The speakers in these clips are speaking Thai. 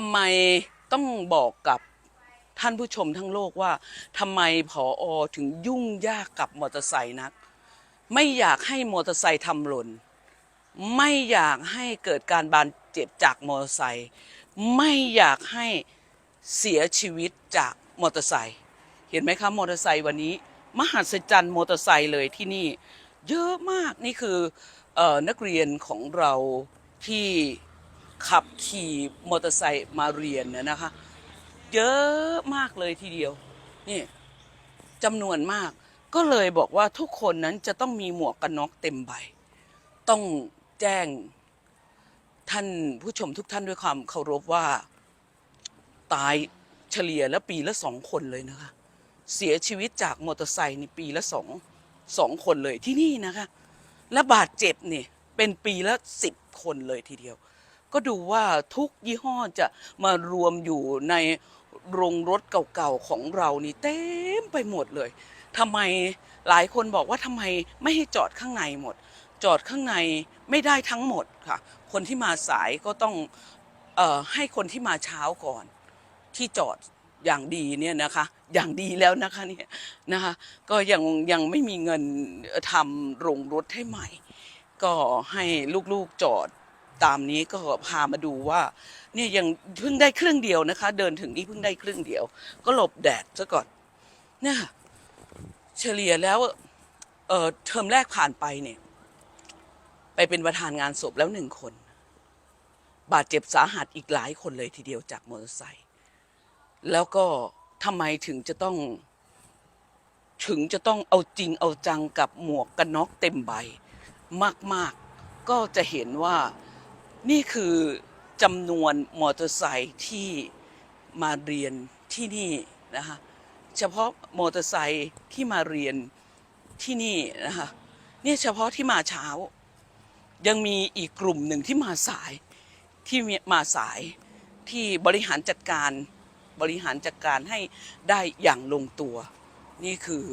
ทำไมต้องบอกกับท่านผู้ชมทั้งโลกว่าทำไมผออถึงยุ่งยากกับมอเตอร์ไซค์นัก ไม่อยากให้มอเตอร์ไซค์ทำหล่น ไม่อยากให้เกิดการบาดเจ็บจากมอเตอร์ไซค์ไม่อยากให้เสียชีวิตจากมอเตอร์ไซค์เห็นไหมคะมอเตอร์ไซค์วันนี้ มหัศจรรย์มอเตอร์ไซค์เลยที่นี่ เยอะมากนี่คือออนักเรียนของเราที่ ขับขี่มอเตอร์ไซค์มาเรียนเนี่ยนะคะ เยอะมากเลยทีเดียว นี่จำนวนมาก ก็เลยบอกว่าทุกคนนั้นจะต้องมีหมวกกันน็อกเต็มใบ ต้องแจ้งท่านผู้ชมทุกท่านด้วยความเคารพว่าตายเฉลี่ยแล้วปีละสองคนเลยนะคะ เสียชีวิตจากมอเตอร์ไซค์ในปีละสองสองคนเลยที่นี่นะคะ และบาดเจ็บเนี่ยเป็นปีละสิบคนเลยทีเดียว ก็ดูว่าทุกยี่ห้อจะมารวมอยู่ในโรงรถเก่าๆของเรานี่เต็มไปหมดเลยทำไมหลายคนบอกว่าทำไมไม่ให้จอดข้างในหมด จอดข้างในไม่ได้ทั้งหมดค่ะ คนที่มาสายก็ต้องออให้คนที่มาเช้าก่อน ที่จอดอย่างดีเนี่ยนะคะ อย่างดีแล้วนะคะเนี่ยนะคะ ก็ยังยังไม่มีเงินทำโรงรถให้ใหม่ ก็ให้ลูกๆจอด ตามนี้ก็พามาดูว่าเนี่ยยังเพิ่งได้ครึ่งเดียวนะคะ เดินถึงนี่เพิ่งได้ครึ่งเดียว ก็หลบแดดซะก่อนเนี่ยเฉลี่ยแล้วเออเทอมแรกผ่านไปเนี่ย ไปเป็นประธานงานศพแล้วหนึ่งคน บาดเจ็บสาหัสอีกหลายคนเลยทีเดียวจากมอเตอร์ไซค์แล้วก็ทำไมถึงจะต้อง ถึงจะต้องเอาจริงเอาจังกับหมวกกันน็อกเต็มใบ มาก ๆ ก็จะเห็นว่า นี่คือจำนวนมอเตอร์ไซค์ที่มาเรียนที่นี่นะคะเฉพาะมอเตอร์ไซค์ที่มาเรียนที่นี่นะคะนี่เฉพาะที่มาเช้า ยังมีอีกกลุ่มหนึ่งที่มาสายที่มาสายที่บริหารจัดการบริหารจัดการให้ได้อย่างลงตัว นี่คือ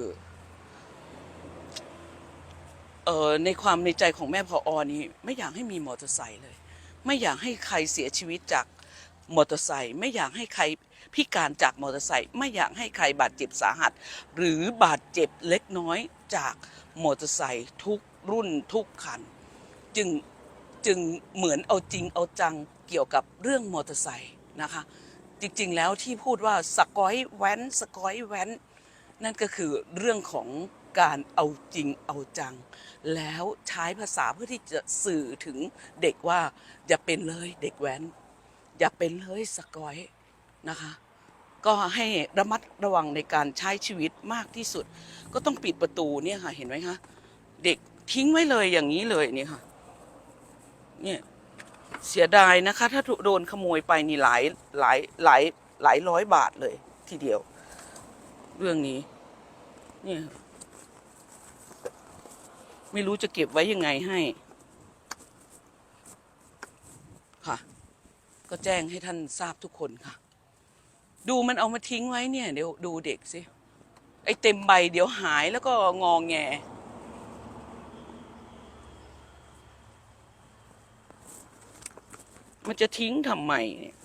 เออในความในใจของแม่พออนี้ไม่อยากให้มีมอเตอร์ไซค์เลย ไม่อยากให้ใครเสียชีวิตจากมอเตอร์ไซค์ไม่อยากให้ใครพิการจากมอเตอร์ไซค์ไม่อยากให้ใครบาดเจ็บสาหัส หรือบาดเจ็บเล็กน้อยจากมอเตอร์ไซค์ทุกรุ่นทุกคัน จึงจึงเหมือนเอาจริงเอาจังเกี่ยวกับเรื่องมอเตอร์ไซค์นะคะ จริงๆแล้วที่พูดว่าสกอยแว้นสกอยแว้น นั่นก็คือเรื่องของ การเอาจริงเอาจัง แล้วใช้ภาษาเพื่อที่จะสื่อถึงเด็กว่า อย่าเป็นเลยเด็กแว้น อย่าเป็นเลยสกอยนะคะ ก็ให้ระมัดระวังในการใช้ชีวิตมากที่สุด ก็ต้องปิดประตูเนี่ยค่ะเห็นไหมคะเด็กทิ้งไว้เลยอย่างนี้เลยเนี่ยค่ะเนี่ยเสียดายนะคะ ถ้าโดนขโมยไปนี่หลายหลายหลายหลายร้อยบาทเลยทีเดียว เรื่องนี้เนี่ย ไม่รู้จะเก็บไว้ยังไงให้ ค่ะ ก็แจ้งให้ท่านทราบทุกคนค่ะ ดูมันเอามาทิ้งไว้เนี่ย เดี๋ยวดูเด็กสิ ไอ้เต็มใบเดี๋ยวหายแล้วก็งองแงมันจะทิ้งทำไมเนี่ย